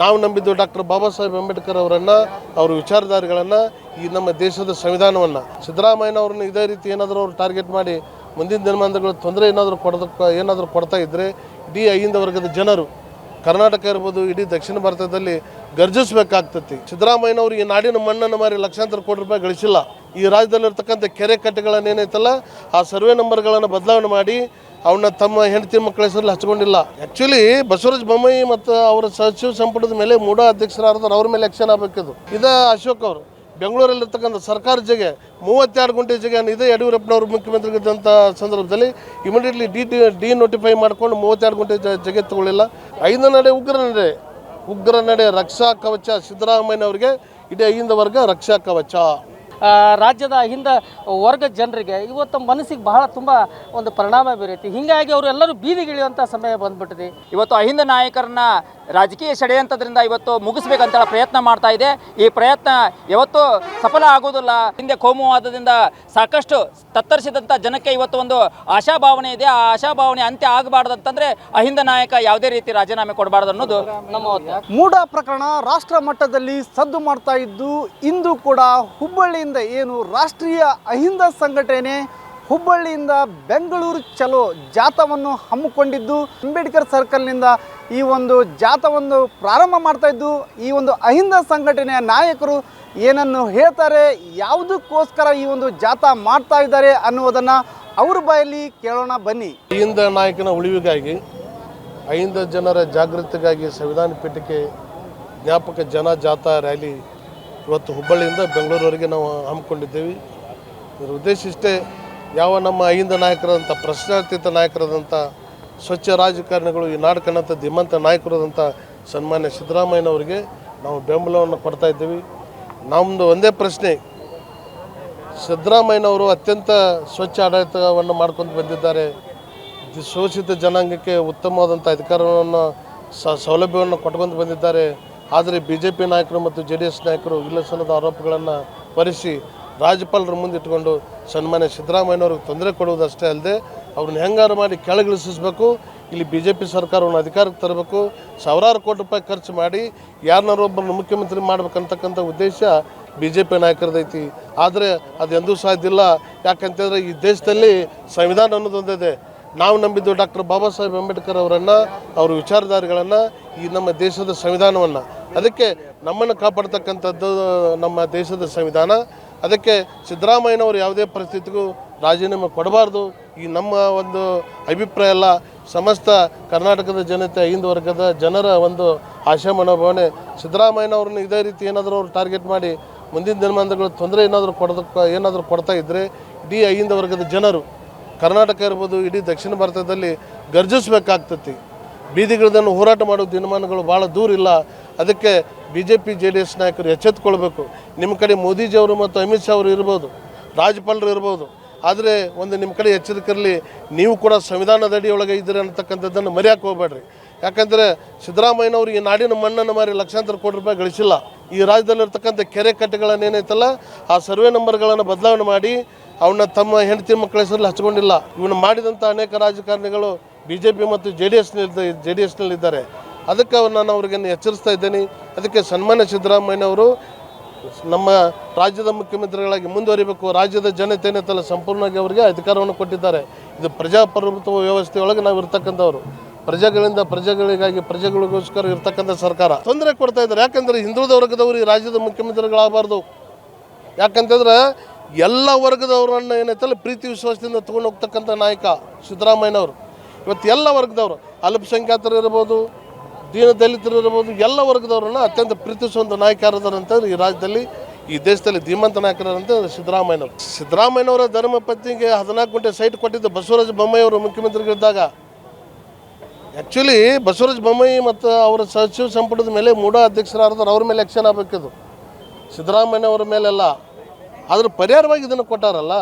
ನಾವು ನಂಬಿದ್ದು ಡಾಕ್ಟರ್ ಬಾಬಾ ಸಾಹೇಬ್ ಅಂಬೇಡ್ಕರ್ ಅವರನ್ನು, ಅವ್ರ ವಿಚಾರಧಾರೆಗಳನ್ನು, ಈ ನಮ್ಮ ದೇಶದ ಸಂವಿಧಾನವನ್ನು. ಸಿದ್ದರಾಮಯ್ಯನವ್ರನ್ನ ಇದೇ ರೀತಿ ಏನಾದರೂ ಅವ್ರು ಟಾರ್ಗೆಟ್ ಮಾಡಿ, ಮುಂದಿನ ದಿನಮಾನಗಳು ತೊಂದರೆ ಏನಾದರೂ ಕೊಡೋದಕ್ಕೆ, ಏನಾದರೂ ಕೊಡ್ತಾ ಇದ್ದರೆ ಇಡೀ ಅಹಿಂದ ವರ್ಗದ ಜನರು, ಕರ್ನಾಟಕ ಇರ್ಬೋದು, ಇಡೀ ದಕ್ಷಿಣ ಭಾರತದಲ್ಲಿ ಗರ್ಜಿಸಬೇಕಾಗ್ತತಿ. ಸಿದ್ದರಾಮಯ್ಯನವರು ಈ ನಾಡಿನ ಮಣ್ಣನ್ನು ಮಾರಿ ಲಕ್ಷಾಂತರ ಕೋಟಿ ರೂಪಾಯಿ ಗಳಿಸಿಲ್ಲ. ಈ ರಾಜ್ಯದಲ್ಲಿರ್ತಕ್ಕಂಥ ಕೆರೆ ಕಟ್ಟೆಗಳನ್ನು ಏನೈತಲ್ಲ ಆ ಸರ್ವೆ ನಂಬರ್ಗಳನ್ನು ಬದಲಾವಣೆ ಮಾಡಿ ಅವನ್ನ ತಮ್ಮ ಹೆಂಡತಿ ಮಕ್ಕಳ ಹೆಸರಲ್ಲಿ ಹಚ್ಕೊಂಡಿಲ್ಲ. ಆ್ಯಕ್ಚುಲಿ ಬಸವರಾಜ ಬೊಮ್ಮಾಯಿ ಮತ್ತು ಅವರ ಸಚಿವ ಸಂಪುಟದ ಮೇಲೆ ಮೂಡ ಅಧ್ಯಕ್ಷರಾದ್ರು ಅವ್ರ ಮೇಲೆ ಆಕ್ಷನ್ ಆಗಬೇಕಿದು ಇದೇ. ಅಶೋಕ್ ಅವರು. ಬೆಂಗಳೂರಲ್ಲಿರ್ತಕ್ಕಂಥ ಸರ್ಕಾರ ಜಗೆ, ಮೂವತ್ತೆರಡು ಗಂಟೆ ಜಗೆ ಇದೆ ಯಡಿಯೂರಪ್ಪನವರು ಮುಖ್ಯಮಂತ್ರಿ ಇದ್ದಂಥ ಸಂದರ್ಭದಲ್ಲಿ ಇಮಿಡಿಯೇಟ್ಲಿ ಡಿ ಡಿ ನೋಟಿಫೈ ಮಾಡ್ಕೊಂಡು ಮೂವತ್ತೆರಡು ಗಂಟೆ ಜಗೆ ತಗೊಳ್ಳಿಲ್ಲ. ಐದು ನಡೆ ಉಗ್ರ ನಡೆ. ಉಗ್ರ ನಡೆ ರಕ್ಷಾ ಕವಚ ಸಿದ್ದರಾಮಯ್ಯನವರಿಗೆ ಇಡೀ ವರ್ಗ ರಕ್ಷಾ ಕವಚ. ರಾಜ್ಯದ ಹಿಂದ ವರ್ಗ ಜನರಿಗೆ ಇವತ್ತು ಮನಸ್ಸಿಗೆ ಬಹಳ ತುಂಬ ಒಂದು ಪರಿಣಾಮ ಬೀರೈತಿ. ಹೀಗಾಗಿ ಅವರೆಲ್ಲರೂ ಬೀದಿಗಿಳಿಯುವಂಥ ಸಮಯ ಬಂದ್ಬಿಟ್ಟಿದೆ. ಇವತ್ತು ಅಹಿಂದ ನಾಯಕರನ್ನ ರಾಜಕೀಯ ಷಡ್ಯಂತ್ರದಿಂದ ಇವತ್ತು ಮುಗಿಸ್ಬೇಕಂತ ಪ್ರಯತ್ನ ಮಾಡ್ತಾ ಇದೆ. ಈ ಪ್ರಯತ್ನ ಯಾವತ್ತೂ ಸಫಲ ಆಗೋದಿಲ್ಲ. ಹಿಂದೆ ಕೋಮುವಾದದಿಂದ ಸಾಕಷ್ಟು ತತ್ತರಿಸಿದಂಥ ಜನಕ್ಕೆ ಇವತ್ತು ಒಂದು ಆಶಾಭಾವನೆ ಇದೆ. ಆ ಆಶಾಭಾವನೆ ಅಂತ್ಯ ಆಗಬಾರ್ದಂತಂದ್ರೆ ಅಹಿಂದ ನಾಯಕ ಯಾವುದೇ ರೀತಿ ರಾಜೀನಾಮೆ ಕೊಡಬಾರ್ದು ಅನ್ನೋದು ನಮ್ಮ. ಮೂಡ ಪ್ರಕರಣ ರಾಷ್ಟ್ರ ಮಟ್ಟದಲ್ಲಿ ಸದ್ದು ಮಾಡ್ತಾ ಇದ್ದು ಇಂದು ಕೂಡ ಹುಬ್ಬಳ್ಳಿಯಿಂದ ಏನು ರಾಷ್ಟ್ರೀಯ ಅಹಿಂದ ಸಂಘಟನೆ ಹುಬ್ಬಳ್ಳಿಯಿಂದ ಬೆಂಗಳೂರು ಚಲೋ ಜಾಥವನ್ನು ಹಮ್ಮಿಕೊಂಡಿದ್ದು ಅಂಬೇಡ್ಕರ್ ಸರ್ಕಲ್ನಿಂದ ಈ ಒಂದು ಜಾಥವನ್ನು ಪ್ರಾರಂಭ ಮಾಡ್ತಾ ಇದ್ದು, ಈ ಒಂದು ಅಹಿಂದ ಸಂಘಟನೆಯ ನಾಯಕರು ಏನನ್ನು ಹೇಳ್ತಾರೆ, ಯಾವುದಕ್ಕೋಸ್ಕರ ಈ ಒಂದು ಜಾಥಾ ಮಾಡ್ತಾ ಇದ್ದಾರೆ ಅನ್ನುವುದನ್ನು ಅವ್ರ ಬಾಯಲ್ಲಿ ಕೇಳೋಣ ಬನ್ನಿ. ಅಹಿಂದ ನಾಯಕನ ಉಳಿವಿಗಾಗಿ, ಅಹಿಂದ ಜನರ ಜಾಗೃತಿಗಾಗಿ ಸಂವಿಧಾನ ಪೀಠಕ್ಕೆ ಜ್ಞಾಪಕ ಜನ ಜಾಥಾ ರ್ಯಾಲಿ ಇವತ್ತು ಹುಬ್ಬಳ್ಳಿಯಿಂದ ಬೆಂಗಳೂರವರೆಗೆ ನಾವು ಹಮ್ಮಿಕೊಂಡಿದ್ದೇವೆ. ಇದರ ಉದ್ದೇಶ ಇಷ್ಟೇ, ಯಾವ ನಮ್ಮ ಅಹಿಂದ ನಾಯಕರಾದಂಥ, ಪ್ರಶ್ನಾತೀತ ನಾಯಕರಾದಂಥ ಸ್ವಚ್ಛ ರಾಜಕಾರಣಿಗಳು ಈ ನಾಡು ಕಂಡಂಥ ಧೀಮಂತ ನಾಯಕರಾದಂಥ ಸನ್ಮಾನ್ಯ ಸಿದ್ದರಾಮಯ್ಯನವರಿಗೆ ನಾವು ಬೆಂಬಲವನ್ನು ಕೊಡ್ತಾ ಇದ್ದೀವಿ. ನಮ್ಮದು ಒಂದೇ ಪ್ರಶ್ನೆ, ಸಿದ್ದರಾಮಯ್ಯನವರು ಅತ್ಯಂತ ಸ್ವಚ್ಛ ಆಡಳಿತವನ್ನು ಮಾಡ್ಕೊಂಡು ಬಂದಿದ್ದಾರೆ. ಶೋಷಿತ ಜನಾಂಗಕ್ಕೆ ಉತ್ತಮವಾದಂಥ ಅಧಿಕಾರವನ್ನು ಸೌಲಭ್ಯವನ್ನು ಕೊಟ್ಕೊಂಡು ಬಂದಿದ್ದಾರೆ. ಆದರೆ ಬಿ ಜೆ ಪಿ ನಾಯಕರು ಮತ್ತು ಜೆ ಡಿ ಎಸ್ ನಾಯಕರು ಇಲ್ಲಸಲ್ಲದ ಆರೋಪಗಳನ್ನು ಹೊರಿಸಿ ರಾಜ್ಯಪಾಲರ ಮುಂದಿಟ್ಟುಕೊಂಡು ಸನ್ಮಾನ್ಯ ಸಿದ್ದರಾಮಯ್ಯನವ್ರಿಗೆ ತೊಂದರೆ ಕೊಡುವುದಷ್ಟೇ ಅಲ್ಲದೆ ಅವ್ರನ್ನ ಹೆಂಗಾರು ಮಾಡಿ ಕೆಳಗಿಳಿಸಬೇಕು ಇಲ್ಲಿ ಬಿ ಜೆ ಪಿ ಸರ್ಕಾರವನ್ನು ಅಧಿಕಾರಕ್ಕೆ ತರಬೇಕು, ಸಾವಿರಾರು ಕೋಟಿ ರೂಪಾಯಿ ಖರ್ಚು ಮಾಡಿ ಯಾರನ್ನಾರು ಒಬ್ಬರನ್ನ ಮುಖ್ಯಮಂತ್ರಿ ಮಾಡ್ಬೇಕಂತಕ್ಕಂಥ ಉದ್ದೇಶ ಬಿ ಜೆ ಪಿ ನಾಯಕರದೈತಿ. ಆದರೆ ಅದು ಎಂದೂ ಸಾಧ್ಯ ಇಲ್ಲ. ಯಾಕಂತಂದರೆ ಈ ದೇಶದಲ್ಲಿ ಸಂವಿಧಾನ ಅನ್ನೋದೊಂದಿದೆ ನಾವು ನಂಬಿದ್ದು ಡಾಕ್ಟರ್ ಬಾಬಾ ಸಾಹೇಬ್ ಅಂಬೇಡ್ಕರ್ ಅವರನ್ನು, ಅವ್ರ ವಿಚಾರಧಾರೆಗಳನ್ನು, ಈ ನಮ್ಮ ದೇಶದ ಸಂವಿಧಾನವನ್ನು. ಅದಕ್ಕೆ ನಮ್ಮನ್ನು ಕಾಪಾಡ್ತಕ್ಕಂಥದ್ದು ನಮ್ಮ ದೇಶದ ಸಂವಿಧಾನ. ಅದಕ್ಕೆ ಸಿದ್ದರಾಮಯ್ಯನವರು ಯಾವುದೇ ಪರಿಸ್ಥಿತಿಗೂ ರಾಜೀನಾಮೆ ಕೊಡಬಾರ್ದು. ಈ ನಮ್ಮ ಒಂದು ಅಭಿಪ್ರಾಯ ಎಲ್ಲ ಸಮಸ್ತ ಕರ್ನಾಟಕದ ಜನತೆ, ಐದು ವರ್ಗದ ಜನರ ಒಂದು ಆಶಾ ಮನೋಭಾವನೆ. ಸಿದ್ದರಾಮಯ್ಯನವ್ರನ್ನ ಇದೇ ರೀತಿ ಏನಾದರೂ ಅವ್ರು ಟಾರ್ಗೆಟ್ ಮಾಡಿ, ಮುಂದಿನ ದಿನಮಾನಗಳು ತೊಂದರೆ ಏನಾದರೂ ಕೊಡೋದಕ್ಕೆ, ಏನಾದರೂ ಕೊಡ್ತಾ ಇದ್ದರೆ ಇಡೀ ಐದು ವರ್ಗದ ಜನರು, ಕರ್ನಾಟಕ ಇರ್ಬೋದು, ಇಡೀ ದಕ್ಷಿಣ ಭಾರತದಲ್ಲಿ ಗರ್ಜಿಸಬೇಕಾಗ್ತತಿ. ಬೀದಿಗಳದನ್ನು ಹೋರಾಟ ಮಾಡೋ ದಿನಮಾನಗಳು ಭಾಳ ದೂರ ಇಲ್ಲ. ಅದಕ್ಕೆ B J P J D S ನಾಯಕರು ಎಚ್ಚೆತ್ತುಕೊಳ್ಬೇಕು ನಿಮ್ಮ ಕಡೆ ಮೋದಿಜಿಯವರು ಮತ್ತು ಅಮಿತ್ ಶಾ ಅವರು ಇರ್ಬೋದು. ರಾಜ್ಯಪಾಲರು ಇರ್ಬೋದು. ಆದರೆ ಒಂದು ನಿಮ್ಮ ಕಡೆ ಎಚ್ಚರಿಕೆ ಇರಲಿ ನೀವು ಕೂಡ ಸಂವಿಧಾನದ ಅಡಿಯೊಳಗೆ ಇದ್ದೀರಿ ಅನ್ನತಕ್ಕಂಥದ್ದನ್ನು ಮರೆಯಕ್ಕೆ ಹೋಗ್ಬೇಡ್ರಿ. ಯಾಕಂದರೆ ಸಿದ್ದರಾಮಯ್ಯನವರು ಈ ನಾಡಿನ ಮಣ್ಣನ್ನು ಮಾರಿ ಲಕ್ಷಾಂತರ ಕೋಟಿ ರೂಪಾಯಿ ಗಳಿಸಿಲ್ಲ. ಈ ರಾಜ್ಯದಲ್ಲಿರ್ತಕ್ಕಂಥ ಕೆರೆ ಕಟ್ಟೆಗಳನ್ನು ಏನೈತಲ್ಲ ಆ ಸರ್ವೆ ನಂಬರ್ಗಳನ್ನು ಬದಲಾವಣೆ ಮಾಡಿ ಅವನ್ನ ತಮ್ಮ ಹೆಂಡತಿ ಮಕ್ಕಳ ಹೆಸರಲ್ಲಿ ಹಚ್ಕೊಂಡಿಲ್ಲ. ಇವನು ಮಾಡಿದಂಥ ಅನೇಕ ರಾಜಕಾರಣಿಗಳು ಬಿ ಜೆ ಪಿ ಮತ್ತು ಜೆ ಡಿ ಎಸ್ನಲ್ಲಿ ಜೆ ಡಿ ಎಸ್ನಲ್ಲಿದ್ದಾರೆ ಅದಕ್ಕೆ ನಾನು ಅವ್ರಿಗೆ ಎಚ್ಚರಿಸ್ತಾ ಇದ್ದೇನೆ. ಅದಕ್ಕೆ ಸನ್ಮಾನ್ಯ ಸಿದ್ದರಾಮಯ್ಯನವರು ನಮ್ಮ ರಾಜ್ಯದ ಮುಖ್ಯಮಂತ್ರಿಗಳಾಗಿ ಮುಂದುವರಿಬೇಕು, ರಾಜ್ಯದ ಜನತೆ ಏನೈತಲ್ಲ ಸಂಪೂರ್ಣವಾಗಿ ಅವರಿಗೆ ಅಧಿಕಾರವನ್ನು ಕೊಟ್ಟಿದ್ದಾರೆ. ಇದು ಪ್ರಜಾಪ್ರಭುತ್ವ ವ್ಯವಸ್ಥೆಯೊಳಗೆ ನಾವು ಇರ್ತಕ್ಕಂಥವ್ರು. ಪ್ರಜೆಗಳಿಂದ ಪ್ರಜೆಗಳಿಗಾಗಿ ಪ್ರಜೆಗಳಿಗೋಸ್ಕರ ಇರ್ತಕ್ಕಂಥ ಸರ್ಕಾರ. ತೊಂದರೆ ಕೊಡ್ತಾ ಇದ್ದಾರೆ. ಯಾಕಂದ್ರೆ ಹಿಂದುಳಿದ ವರ್ಗದವರು ಈ ರಾಜ್ಯದ ಮುಖ್ಯಮಂತ್ರಿಗಳಾಗಬಾರ್ದು. ಯಾಕಂತಂದ್ರೆ ಎಲ್ಲ ವರ್ಗದವರನ್ನ ಏನೈತಲ್ಲ ಪ್ರೀತಿ, ವಿಶ್ವಾಸದಿಂದ ತೊಗೊಂಡು ಹೋಗ್ತಕ್ಕಂಥ ನಾಯಕ ಸಿದ್ದರಾಮಯ್ಯನವರು. ಇವತ್ತು ಎಲ್ಲ ವರ್ಗದವರು ಅಲ್ಪಸಂಖ್ಯಾತರು ಇರ್ಬೋದು ದೀನ ದಲಿತರು ಇರ್ಬೋದು, ಎಲ್ಲ ವರ್ಗದವರನ್ನ ಅತ್ಯಂತ ಪ್ರೀತಿಸುವಂಥ ನಾಯಕ ಯಾರಿದ್ದಾರೆ ಅಂತಂದ್ರೆ ಈ ರಾಜ್ಯದಲ್ಲಿ, ಈ ದೇಶದಲ್ಲಿ ಧೀಮಂತ ನಾಯಕರಂತ ಸಿದ್ದರಾಮಯ್ಯನವರು. ಸಿದ್ದರಾಮಯ್ಯನವರ ಧರ್ಮಪತ್ನಿಗೆ ಹದಿನಾಲ್ಕು ಗಂಟೆ ಸೈಟ್ ಕೊಟ್ಟಿದ್ದು ಬಸವರಾಜ ಬೊಮ್ಮಾಯಿ ಅವರು ಮುಖ್ಯಮಂತ್ರಿಗಳಿದ್ದಾಗ ಆ್ಯಕ್ಚುಲಿ ಬಸವರಾಜ ಬೊಮ್ಮಾಯಿ ಮತ್ತು ಅವರ ಸಚಿವ ಸಂಪುಟದ ಮೇಲೆ ಮೂಡ ಅಧ್ಯಕ್ಷರಾದ್ರೆ ಅವ್ರ ಮೇಲೆ ಆ್ಯಕ್ಷನ್ ಆಗಬೇಕಿದು ಸಿದ್ದರಾಮಯ್ಯನವರ ಮೇಲೆಲ್ಲ. ಅದ್ರ ಪರಿಹಾರವಾಗಿ ಇದನ್ನು ಕೊಟ್ಟಾರಲ್ಲ.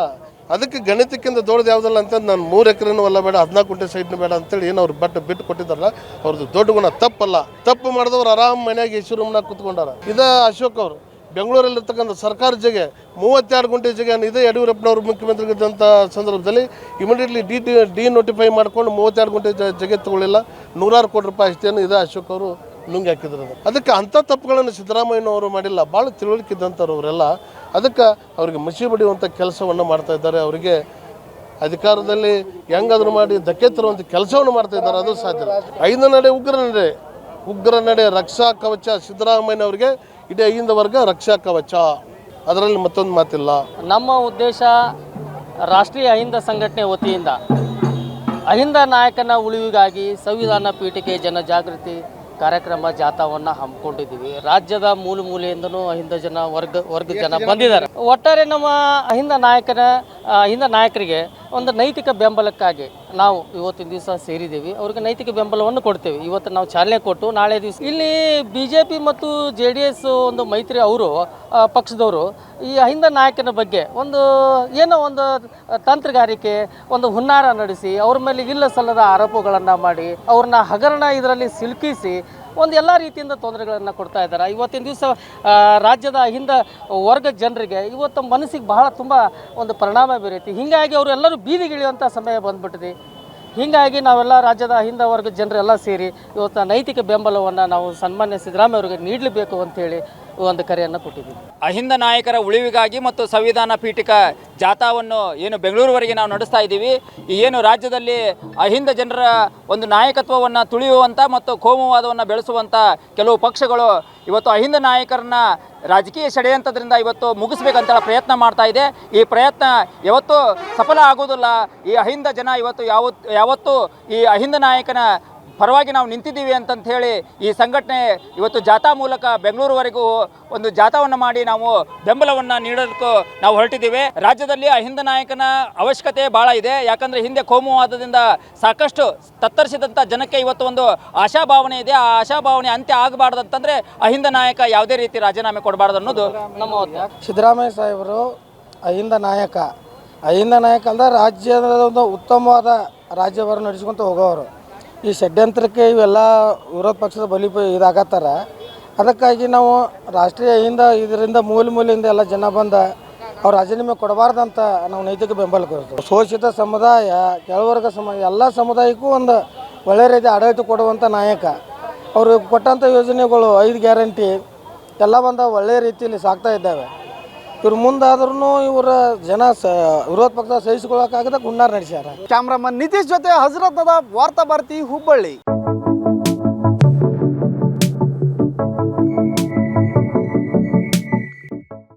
ಅದಕ್ಕೆ ಗಣಿತಕ್ಕಿಂತ ದೊಡ್ಡದು ಯಾವುದಲ್ಲ ಅಂತ ನಾನು ಮೂರು ಎಕರೆನೂ ಅಲ್ಲ ಬೇಡ, ಹದಿನಾಲ್ಕು ಗುಂಟೆ ಸೈಟ್ನೂ ಬೇಡ ಅಂತೇಳಿ ಏನು ಅವ್ರು ಬಟ್ ಬಿಟ್ಟು ಕೊಟ್ಟಿದ್ದಾರಲ್ಲ, ಅವ್ರದ್ದು ದೊಡ್ಡ ಗುಣ ತಪ್ಪಲ್ಲ. ತಪ್ಪು ಮಾಡಿದವ್ರು ಆರಾಮ್ ಮನೆಯಾಗ ಎಸಿ ರೂಮ್ನಾಗ ಕುತ್ಕೊಂಡಾರ. ಇದ ಅಶೋಕ್ ಅವರು. ಬೆಂಗಳೂರಲ್ಲಿರ್ತಕ್ಕಂಥ ಸರ್ಕಾರ ಜಗೆ, ಮೂವತ್ತೆರಡು ಗುಂಟೆ ಜಗೆ ಇದೇ ಯಡಿಯೂರಪ್ಪನವರು ಮುಖ್ಯಮಂತ್ರಿ ಇದ್ದಂಥ ಸಂದರ್ಭದಲ್ಲಿ immediately D T D notify ಮಾಡ್ಕೊಂಡು ಮೂವತ್ತೆರಡು ಗುಂಟೆ ಜಗೆ ತಗೊಳ್ಳಿಲ್ಲ. ನೂರಾರು ಕೋಟಿ ರೂಪಾಯಿ ಅಷ್ಟೇನು ಇದೆ ಅಶೋಕ್ ಅವರು ನುಂಗಿ ಹಾಕಿದ್ರು ಅದಕ್ಕೆ ಅಂಥ ತಪ್ಪುಗಳನ್ನು ಸಿದ್ದರಾಮಯ್ಯನವರು ಮಾಡಿಲ್ಲ. ಭಾಳ ತಿಳುವಳಿಕೆ ಇದ್ದಂಥವ್ರು ಅವರೆಲ್ಲ ಅದಕ್ಕೆ ಅವ್ರಿಗೆ ಮಸಿ ಬಡಿಯುವಂಥ ಕೆಲಸವನ್ನು ಮಾಡ್ತಾ ಇದ್ದಾರೆ. ಅವರಿಗೆ ಅಧಿಕಾರದಲ್ಲಿ ಹೆಂಗಾದ್ರೂ ಮಾಡಿ ಧಕ್ಕೆ ತರುವಂಥ ಕೆಲಸವನ್ನು ಮಾಡ್ತಾ ಇದ್ದಾರೆ. ಅದು ಸಾಧ್ಯ ಐದು ನಡೆ ಉಗ್ರ ನಡೆ. ಉಗ್ರ ನಡೆ ರಕ್ಷಾ ಕವಚ ಸಿದ್ದರಾಮಯ್ಯನವರಿಗೆ. ಇಡೀ ಐದು ವರ್ಗ ರಕ್ಷಾ ಕವಚ. ಅದರಲ್ಲಿ ಮತ್ತೊಂದು ಮಾತಿಲ್ಲ. ನಮ್ಮ ಉದ್ದೇಶ ರಾಷ್ಟ್ರೀಯ ಅಹಿಂದ ಸಂಘಟನೆ ವತಿಯಿಂದ ಅಹಿಂದ ನಾಯಕನ ಉಳಿವಿಗಾಗಿ ಸಂವಿಧಾನ ಪೀಠಿಕೆ ಜನಜಾಗೃತಿ ಕಾರ್ಯಕ್ರಮ ಜಾಥಾವನ್ನ ಹಮ್ಮಿಕೊಂಡಿದ್ದೀವಿ. ರಾಜ್ಯದ ಮೂಲ ಮೂಲೆಯಿಂದನೂ ಅಹಿಂದ ಜನ ವರ್ಗ ವರ್ಗ ಜನ ಬಂದಿದ್ದಾರೆ. ಒಟ್ಟಾರೆ ನಮ್ಮ ಅಹಿಂದ ನಾಯಕನ, ಅಹಿಂದ ನಾಯಕರಿಗೆ ಒಂದು ನೈತಿಕ ಬೆಂಬಲಕ್ಕಾಗಿ ನಾವು ಇವತ್ತಿನ ದಿವಸ ಸೇರಿದ್ದೀವಿ. ಅವ್ರಿಗೆ ನೈತಿಕ ಬೆಂಬಲವನ್ನು ಕೊಡ್ತೇವೆ. ಇವತ್ತು ನಾವು ಚಾಲನೆ ಕೊಟ್ಟು ನಾಳೆ ದಿವಸ ಇಲ್ಲಿ ಬಿ ಜೆ ಪಿ ಮತ್ತು ಜೆ ಡಿ ಎಸ್ ಒಂದು ಮೈತ್ರಿ ಅವರು ಪಕ್ಷದವರು ಈ ಅಹಿಂದ ನಾಯಕನ ಬಗ್ಗೆ ಒಂದು ಏನೋ ಒಂದು ತಂತ್ರಗಾರಿಕೆ, ಒಂದು ಹುನ್ನಾರ ನಡೆಸಿ, ಅವ್ರ ಮೇಲೆ ಇಲ್ಲ ಸಲ್ಲದ ಆರೋಪಗಳನ್ನು ಮಾಡಿ, ಅವ್ರನ್ನ ಹಗರಣ ಇದರಲ್ಲಿ ಸಿಲುಕಿಸಿ ಒಂದು ಎಲ್ಲ ರೀತಿಯಿಂದ ತೊಂದರೆಗಳನ್ನು ಕೊಡ್ತಾ ಇದ್ದಾರೆ. ಇವತ್ತಿನ ದಿವಸ ರಾಜ್ಯದ ಹಿಂದ ವರ್ಗ ಜನರಿಗೆ ಇವತ್ತು ಮನಸ್ಸಿಗೆ ಬಹಳ ತುಂಬ ಒಂದು ಪರಿಣಾಮ ಬೀರೈತಿ. ಹೀಗಾಗಿ ಅವರು ಎಲ್ಲರೂ ಬೀದಿಗಿಳಿಯುವಂಥ ಸಮಯ ಬಂದ್ಬಿಟ್ಟಿದೆ. ಹೀಗಾಗಿ ನಾವೆಲ್ಲ ರಾಜ್ಯದ ಹಿಂದ ವರ್ಗ ಜನರೆಲ್ಲ ಸೇರಿ ಇವತ್ತು ನೈತಿಕ ಬೆಂಬಲವನ್ನು ನಾವು ಸನ್ಮಾನ್ಯ ಸಿದ್ದರಾಮಯ್ಯ ಅವರಿಗೆ ನೀಡಲೇಬೇಕು ಅಂತೇಳಿ ಒಂದು ಕರೆಯನ್ನು ಕೊಟ್ಟಿದ್ದೀವಿ. ಅಹಿಂದ ನಾಯಕರ ಉಳಿವಿಗಾಗಿ ಮತ್ತು ಸಂವಿಧಾನ ಪೀಠಿಕ ಜಾಥಾವನ್ನು ಏನು ಬೆಂಗಳೂರುವರೆಗೆ ನಾವು ನಡೆಸ್ತಾ ಇದ್ದೀವಿ. ಏನು ರಾಜ್ಯದಲ್ಲಿ ಅಹಿಂದ ಜನರ ಒಂದು ನಾಯಕತ್ವವನ್ನು ತುಳಿಯುವಂಥ ಮತ್ತು ಕೋಮುವಾದವನ್ನು ಬೆಳೆಸುವಂಥ ಕೆಲವು ಪಕ್ಷಗಳು ಇವತ್ತು ಅಹಿಂದ ನಾಯಕರನ್ನ ರಾಜಕೀಯ ಷಡ್ಯಂತ್ರದಿಂದ ಇವತ್ತು ಮುಗಿಸ್ಬೇಕಂತ ಪ್ರಯತ್ನ ಮಾಡ್ತಾ ಇದೆ. ಈ ಪ್ರಯತ್ನ ಯಾವತ್ತೂ ಸಫಲ ಆಗೋದಿಲ್ಲ. ಈ ಅಹಿಂದ ಜನ ಇವತ್ತು ಯಾವತ್ತೂ ಈ ಅಹಿಂದ ನಾಯಕನ ಪರವಾಗಿ ನಾವು ನಿಂತಿದ್ದೀವಿ ಅಂತಂತ ಹೇಳಿ ಈ ಸಂಘಟನೆ ಇವತ್ತು ಜಾಥಾ ಮೂಲಕ ಬೆಂಗಳೂರುವರೆಗೂ ಒಂದು ಜಾಥಾವನ್ನು ಮಾಡಿ ನಾವು ಬೆಂಬಲವನ್ನು ನೀಡೋದಕ್ಕೂ ನಾವು ಹೊರಟಿದ್ದೀವಿ. ರಾಜ್ಯದಲ್ಲಿ ಅಹಿಂದ ನಾಯಕನ ಅವಶ್ಯಕತೆ ಭಾಳ ಇದೆ. ಯಾಕಂದರೆ ಹಿಂದೆ ಕೋಮುವಾದದಿಂದ ಸಾಕಷ್ಟು ತತ್ತರಿಸಿದಂಥ ಜನಕ್ಕೆ ಇವತ್ತು ಒಂದು ಆಶಾಭಾವನೆ ಇದೆ. ಆ ಆಶಾಭಾವನೆ ಅಂತ್ಯ ಆಗಬಾರ್ದು ಅಂತಂದರೆ ಅಹಿಂದ ನಾಯಕ ಯಾವುದೇ ರೀತಿ ರಾಜೀನಾಮೆ ಕೊಡಬಾರ್ದು ಅನ್ನೋದು ನಮ್ಮ ಸಿದ್ದರಾಮಯ್ಯ ಸಾಹೇಬರು ಅಹಿಂದ ನಾಯಕ. ಅಹಿಂದ ನಾಯಕ ಅಂದ್ರೆ ರಾಜ್ಯದ ಒಂದು ಉತ್ತಮವಾದ ರಾಜ್ಯವನ್ನು ನಡೆಸ್ಕೊಂತ ಹೋಗೋರು. ಈ ಷಡ್ಯಂತ್ರಕ್ಕೆ ಇವೆಲ್ಲ ವಿರೋಧ ಪಕ್ಷದ ಬಲಿ ಇದಾಗತ್ತಾರ. ಅದಕ್ಕಾಗಿ ನಾವು ರಾಷ್ಟ್ರೀಯ ಹಿಂದ ಇದರಿಂದ ಮೂಲೆ ಮೂಲೆಯಿಂದ ಎಲ್ಲ ಜನ ಬಂದ ಅವ್ರು ರಾಜೀನಾಮೆ ಕೊಡಬಾರ್ದಂತ ನಾವು ನೈತಿಕ ಬೆಂಬಲ ಕೊಡ್ತೀವಿ. ಶೋಷಿತ ಸಮುದಾಯ, ಕೆಳವರ್ಗ ಸಮ ಎಲ್ಲ ಸಮುದಾಯಕ್ಕೂ ಒಂದು ಒಳ್ಳೆಯ ರೀತಿ ಆಡಳಿತ ಕೊಡುವಂಥ ನಾಯಕ. ಅವರು ಕೊಟ್ಟಂಥ ಯೋಜನೆಗಳು ಐದು ಗ್ಯಾರಂಟಿ, ಎಲ್ಲ ಬಂದ ಒಳ್ಳೆಯ ರೀತಿಯಲ್ಲಿ ಸಾಗ್ತಾ ಇದ್ದಾವೆ. ಇವ್ರು ಮುಂದಾದ್ರೂ ಇವರ ಜನ ವಿರೋಧ ಪಕ್ಷ ಸಹಿಸಿಕೊಳ್ಳೋಕ್ಕಾಗದ ಗುಂಡಾರ್ ನಡೆಸ್ಯಾರ. ಕ್ಯಾಮ್ರಾಮನ್ ನಿತೀಶ್ ಜೊತೆ ಹಜರತ್ನದ ವಾರ್ತಾ ಭಾರತಿ ಹುಬ್ಬಳ್ಳಿ.